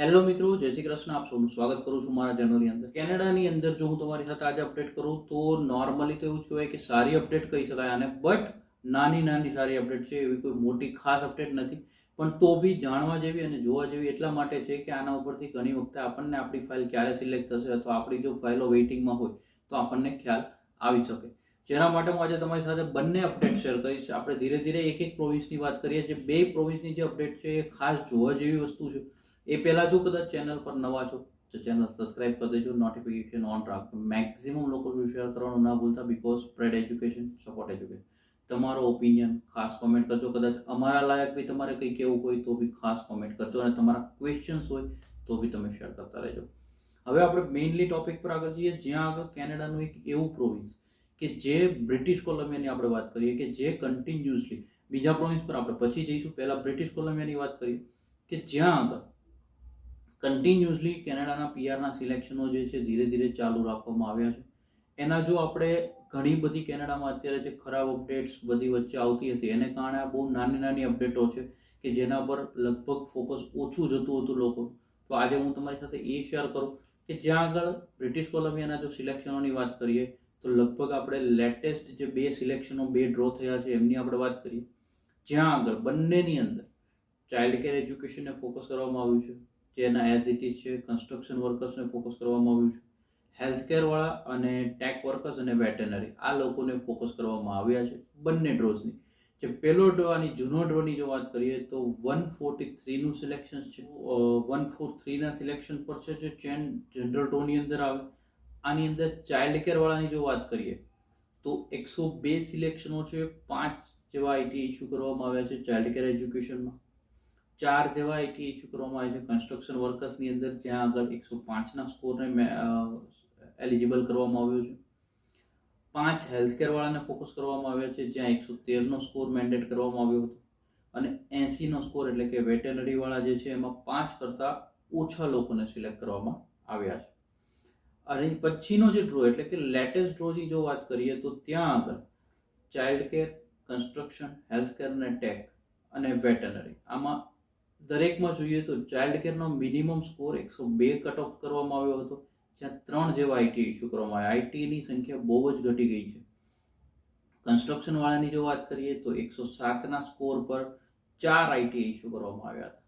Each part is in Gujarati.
હેલો મિત્રો, જય શ્રી કૃષ્ણ. આપ સૌનું સ્વાગત કરું છું મારા ચેનલની અંદર. કેનેડાની અંદર જો હું તમારી સાથે આજે અપડેટ કરું તો નોર્મલી તો એવું કહેવાય કે સારી અપડેટ કહી શકાય આને બટ નાની નાની સારી અપડેટ છે, એવી કોઈ મોટી ખાસ અપડેટ નથી. પણ તો બી જાણવા જેવી અને જોવા જેવી એટલા માટે છે કે આના ઉપરથી ઘણી વખતે આપણને આપણી ફાઇલ ક્યારે સિલેક્ટ થશે અથવા આપણી જો ફાઇલો વેઇટિંગમાં હોય તો આપણને ખ્યાલ આવી શકે. જેના માટે હું આજે તમારી સાથે બંને અપડેટ શેર કરીશ. આપણે ધીરે ધીરે એક એક પ્રોવિન્સની વાત કરીએ. જે બે પ્રોવિન્સની જે અપડેટ છે એ ખાસ જોવા જેવી વસ્તુ છે. એ પહેલાં જો કદાચ ચેનલ પર નવા છો, તો ચેનલ સબસ્ક્રાઇબ કરી દેજો. નોટિફિકેશન ઓન રાખો. મેક્સિમમ લોકો શેર કરવાનું ના ભૂલતા because spread education support education તમારો ઓપિનિયન ખાસ કોમેન્ટ કરજો. કદાચ અમારા લાયક બી તમારે કંઈ કહેવું હોય તો બી ખાસ કોમેન્ટ કરજો અને તમારા ક્વેશ્ચન્સ હોય તો બી તમે શેર કરતા રહેજો. હવે આપણે મેઇનલી ટોપિક પર આગળ જઈએ. જ્યાં આગળ કેનેડાનું એક એવું પ્રોવિન્સ કે જે બ્રિટિશ કોલંબિયાની આપણે વાત કરીએ કે જે કન્ટિન્યુઅસલી બીજા પ્રોવિન્સ પર આપણે પછી જઈશું. પહેલાં બ્રિટિશ કોલંબિયાની વાત કરીએ કે જ્યાં આગળ કન્ટિન્યુઅસલી કેનેડાના પીઆરના સિલેક્શનો જે છે, ધીરે ધીરે ચાલુ રાખવામાં આવ્યા છે. એના જો આપણે ઘણી બધી કેનેડામાં અત્યારે જે ખરાબ અપડેટ્સ બધી વચ્ચે આવતી હતી, એને કારણે બહુ નાની નાની અપડેટો છે કે જેના પર લગભગ ફોકસ ઓછું જતું હતું લોકો. તો આજે હું તમારી સાથે એ શેર કરું કે જ્યાં આગળ બ્રિટિશ કોલંબિયાના જો સિલેક્શનોની વાત કરીએ, તો લગભગ આપણે લેટેસ્ટ જે બે સિલેક્શનો બે ડ્રો થયા છે, એમની આપણે વાત કરીએ. જ્યાં આગળ બંનેની અંદર ચાઇલ્ડ કેર એજ્યુકેશનને ફોકસ કરવામાં આવ્યું છે. જેના એઝ ઇટ ઇઝ છે કન્સ્ટ્રક્શન વર્કર્સને ફોકસ કરવામાં આવ્યું છે. હેલ્થકેરવાળા અને ટેક વર્કર્સ અને વેટરનરી આ લોકોને ફોકસ કરવામાં આવ્યા છે બંને ડ્રોઝની જે પહેલો ડ્રો અને જૂનો ડ્રોની જો વાત કરીએ તો વન ફોર્ટી થ્રીનું સિલેક્શન છે. વન ફોર થ્રીના સિલેક્શન પર છે જે ચેન જનરલ ડ્રોની અંદર આવે. આની અંદર ચાઇલ્ડ કેરવાળાની જો વાત કરીએ તો એકસો બે સિલેક્શનો છે, પાંચ જેવા આઈટી ઇસ્યુ કરવામાં આવ્યા છે ચાઇલ્ડ કેર એજ્યુકેશનમાં ચાર જેવા એક ઇસ્યુ કરવામાં આવે છે. કન્સ્ટ્રક્શન વર્કર્સની અંદર જ્યાં આગળ એકસો પાંચના સ્કોરને એલિજિબલ કરવામાં આવ્યો છે. પાંચ હેલ્થકેરવાળાને ફોકસ કરવામાં આવ્યા છે, જ્યાં એકસો તેરનો સ્કોર મેન્ડેટ કરવામાં આવ્યો હતો. અને એંસીનો સ્કોર એટલે કે વેટેનરીવાળા જે છે, એમાં પાંચ કરતાં ઓછા લોકોને સિલેક્ટ કરવામાં આવ્યા છે. અને પછીનો જે ડ્રો એટલે કે લેટેસ્ટ ડ્રોની જો વાત કરીએ તો ત્યાં આગળ ચાઇલ્ડ કેર કન્સ્ટ્રક્શન હેલ્થકેર અને ટેક અને વેટનરી આમાં દરેકમાં જોઈએ તો ચાઇલ્ડ કેરનો મિનિમમ સ્કોર એકસો બે કટ ઓફ કરવામાં આવ્યો હતો, જ્યાં ત્રણ જેવા આઈટી ઇસ્યુ કરવામાં આવ્યા. આઈટીની સંખ્યા બહુ જ ઘટી ગઈ છે. કન્સ્ટ્રક્શનવાળાની જો વાત કરીએ તો એકસો સાતના સ્કોર પર ચાર આઈટીઆઈ ઇસ્યુ કરવામાં આવ્યા હતા.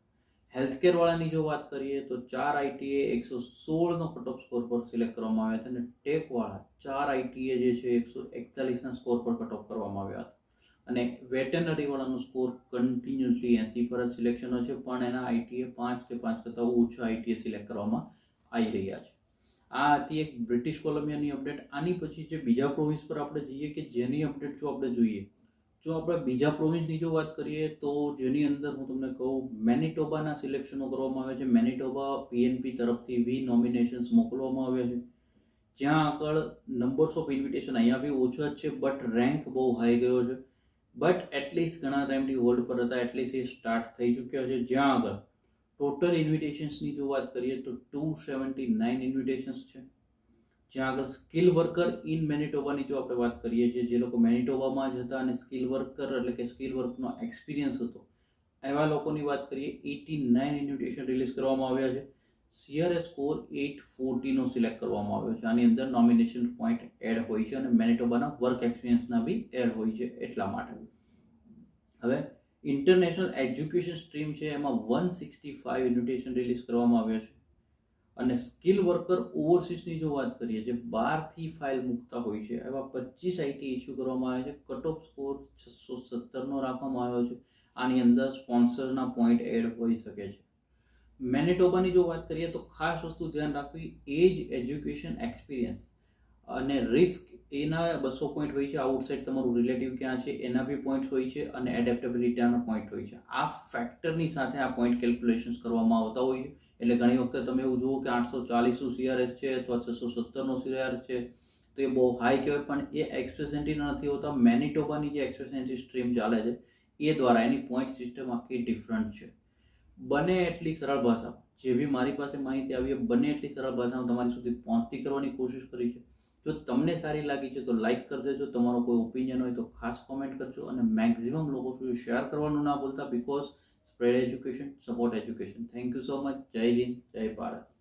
હેલ્થકેર વાળાની જો વાત કરીએ તો ચાર આઈટીએ એકસો સોળનો કટ ઓફ સ્કોર પર સિલેક્ટ કરવામાં આવ્યા હતા અને ટેકવાળા ચાર આઈટીએ જે છે, એકસો એકતાલીસના સ્કોર પર કટ ઓફ કરવામાં આવ્યા હતા. અને વેટનરીવાળાનો સ્કોર કન્ટિન્યુઅસલી એસી પર જ સિલેક્શનો છે, પણ એના આઈટીએ પાંચ કે પાંચ કરતાં ઓછા આઈટીએ સિલેક્ટ કરવામાં આવી રહ્યા છે. આ હતી એક બ્રિટિશ કોલંબિયાની અપડેટ આની પછી જે બીજા પ્રોવિન્સ પર આપણે જઈએ કે જેની અપડેટ જો આપણે જોઈએ, જો આપણે બીજા પ્રોવિન્સની જો વાત કરીએ, તો જેની અંદર હું તમને કહું મેનિટોબાના સિલેક્શનો કરવામાં આવે છે. મેનિટોબા પીએનપી તરફથી વી નોમિનેશન્સ મોકલવામાં આવ્યા છે. જ્યાં આગળ નંબર્સ ઓફ ઇન્વિટેશન અહીંયા બી ઓછા જ છે બટ રેન્ક બહુ હાઈ ગયો છે. બટ એટલીસ્ટ ઘણા ટાઈમથી હોલ્ડ પર હતા. એટલીસ્ટ એ સ્ટાર્ટ થઈ ચૂક્યા છે. જ્યાં આગળ ટોટલ ઇન્વિટેશન્સની જો વાત કરીએ તો ટુ સેવન્ટી નાઇન ઇન્વિટેશન્સ છે. જ્યાં આગળ સ્કિલ વર્કર ઇન મેનિટોબાની જો આપણે વાત કરીએ છીએ, જે લોકો મેનિટોબામાં જ હતા અને સ્કિલ વર્કર એટલે કે સ્કિલ વર્કનો એક્સપિરિયન્સ હતો. એવા લોકોની વાત કરીએ એટી નાઇન ઇન્વિટેશન રિલીઝ કરવામાં આવ્યા છે. સીઆરએસ સ્કોર એટ ફોર્ટીનો સિલેક્ટ કરવામાં આવ્યો છે. આની અંદર નોમિનેશન પોઈન્ટ એડ હોય છે અને મેનેટોબાના વર્ક એક્સપિરિયન્સના બી એડ હોય છે એટલા માટે. હવે ઇન્ટરનેશનલ એજ્યુકેશન સ્ટ્રીમ છે એમાં one sixty five invitation release કરવામાં આવ્યા છે. અને સ્કિલ વર્કર ઓવરસીસની જો વાત કરીએ જે બારથી ફાઇલ મૂકતા હોય છે, એવા પચીસ આઈટી ઇસ્યુ કરવામાં આવે છે. કટ ઓફ સ્કોર છસો સત્તરનો રાખવામાં આવ્યો છે. આની અંદર સ્પોન્સરના પોઈન્ટ એડ હોઈ શકે છે. મેનેટોબાની જો વાત કરીએ તો ખાસ વસ્તુ ધ્યાન રાખવી એજ એજ્યુકેશન એક્સપિરિયન્સ. અને રિસ્ક એના બસો પોઈન્ટ હોય છે, આઉટસાઇડ તમારું રિલેટિવ ક્યાં છે, એના બી પોઈન્ટ્સ હોય છે અને એડેપ્ટેબિલિટીના પોઈન્ટ હોય છે. આ ફેક્ટરની સાથે આ પોઈન્ટ કેલ્ક્યુલેશન્સ કરવામાં આવતા હોય છે. એટલે ઘણી વખતે તમે એવું જુઓ કે આઠસો ચાલીસનું સીઆરએસ છે અથવા છસો સત્તરનો સીઆરએસ છે, તો એ બહુ હાઈ કહેવાય, પણ એ એક્સપ્રેસેન્ટીના નથી હોતા. મેનિટોબાની જે એક્સપ્રેસેન્ટી સ્ટ્રીમ ચાલે છે, એ દ્વારા એની પોઈન્ટ સિસ્ટમ આખી ડિફરન્ટ છે. બને એટલી સરળ ભાષા. જે બી મારી પાસે માહિતી આવી બને એટલી સરળ ભાષામાં તમારી સુધી પહોંચતી કરવાની કોશિશ કરી છે. જો તમને સારી લાગી છે, તો લાઇક કરી દેજો. તમારો કોઈ ઓપિનિયન હોય, તો ખાસ કોમેન્ટ કરજો અને મેક્ઝિમમ લોકો સુધી શેર કરવાનું ના ભૂલતા because spread education support education thank you so much જય હિન્દ, જય ભારત.